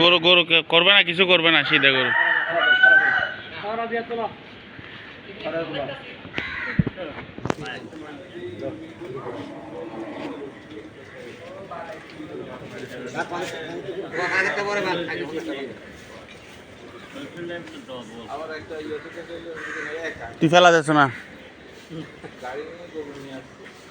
গরু গরু করবে না কিছু করবে না সিধা গরু। তুই ফেলা যাচ্ছ না।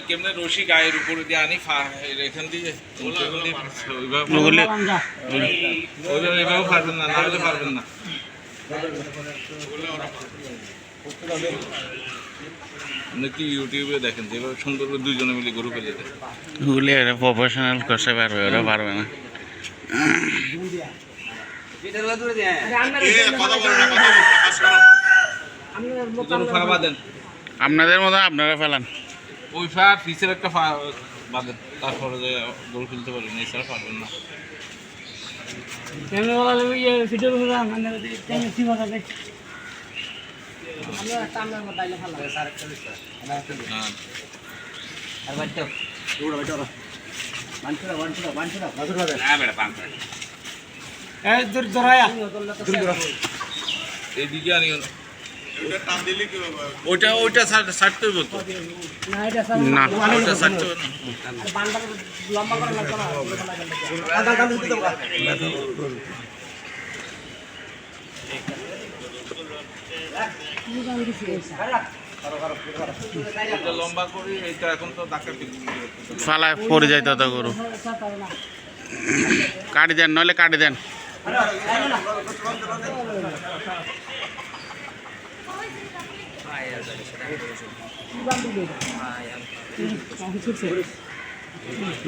কেমনে রশি গায়ের উপরে দিয়ে আনি ফা- এখান দিয়ে ওইভাবে ওইভাবে পারবেন না না হলে পারবেন না। ইউটিউবে দেখেন যেভাবে সুন্দর করে দুইজনে মিলে গরু ফেলে দেয় ওগুলি ওরা প্রফেশনাল করতে পারবে ওরা পারবে না। আপনাদের মতো আপনারা ফেলান। ওই ফা পিসের একটা বাঁধেন তারপরে যে গরু ফেলতে পারবেন এছাড়া পারবেন না। এইদিকে আনিও না ওইটা ওইটা ছাড়- ছাড়তে হইব তো। না ওইটা ছাড়তে হবে ফালায় যায় তত গরু। কাটি দেন নইলে কাটি দেন।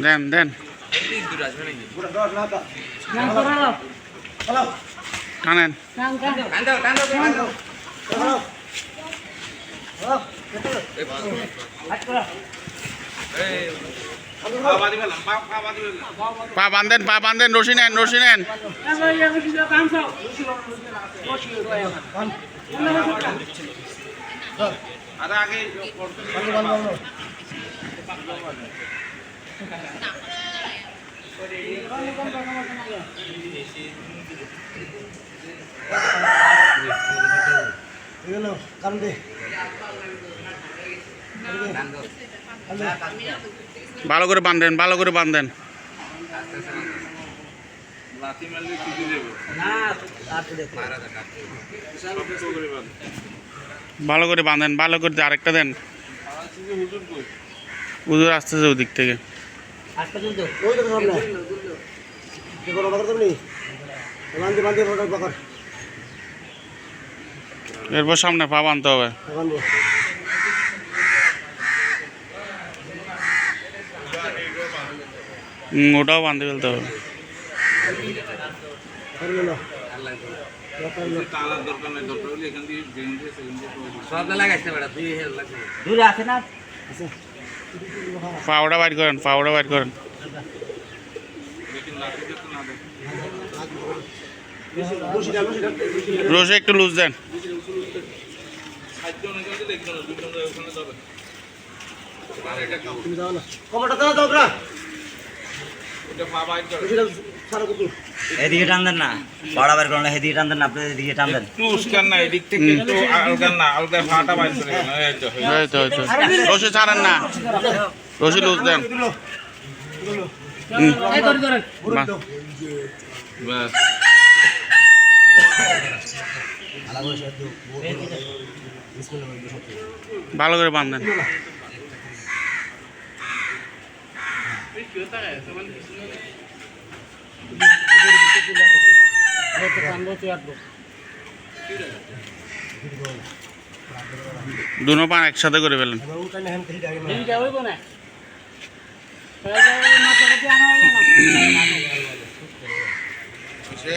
দেন দেন। টানেন। পা বান্ধেন পা বান্ধেন রশি নেন রশি নেন। আরে আগে ভালো করে বান্ধেন ভালো করে বান্ধেন লাথি মারলে কিছু দেবে ভালো করে বাঁধেন, ভালো করে আরেকটা দেন। উজুর আসতেছে ওদিক থেকে। এরপর সামনে পা বাঁধতে হবে। ওটাও বাঁধতে ফেলতে হবে। পাউডা বাইর করেন পাউডা বাইর করেন। রোজে একটু লুজ দেন। সাহায্য অনেক আছে দেখবেন না। দুজন ওখানে যাবে আর এটা কাউ এটা পা বাইর করে। এদিকে টানদেন না। বড় বের করেন এদিকে টানদেন না আপনি এদিকে টানদেন একটু উস্কান না এদিক থেকে একটু আলগান না আলগা ফাটা বাইর করে এই তো হয়ে এই তো রশি ছাড়েন না। রশি লুজ দেন। হুম। বাহ, ব্যাস। ভালো করে বাঁধেন। দুনো পান একসাথে করে ফেলেন। সে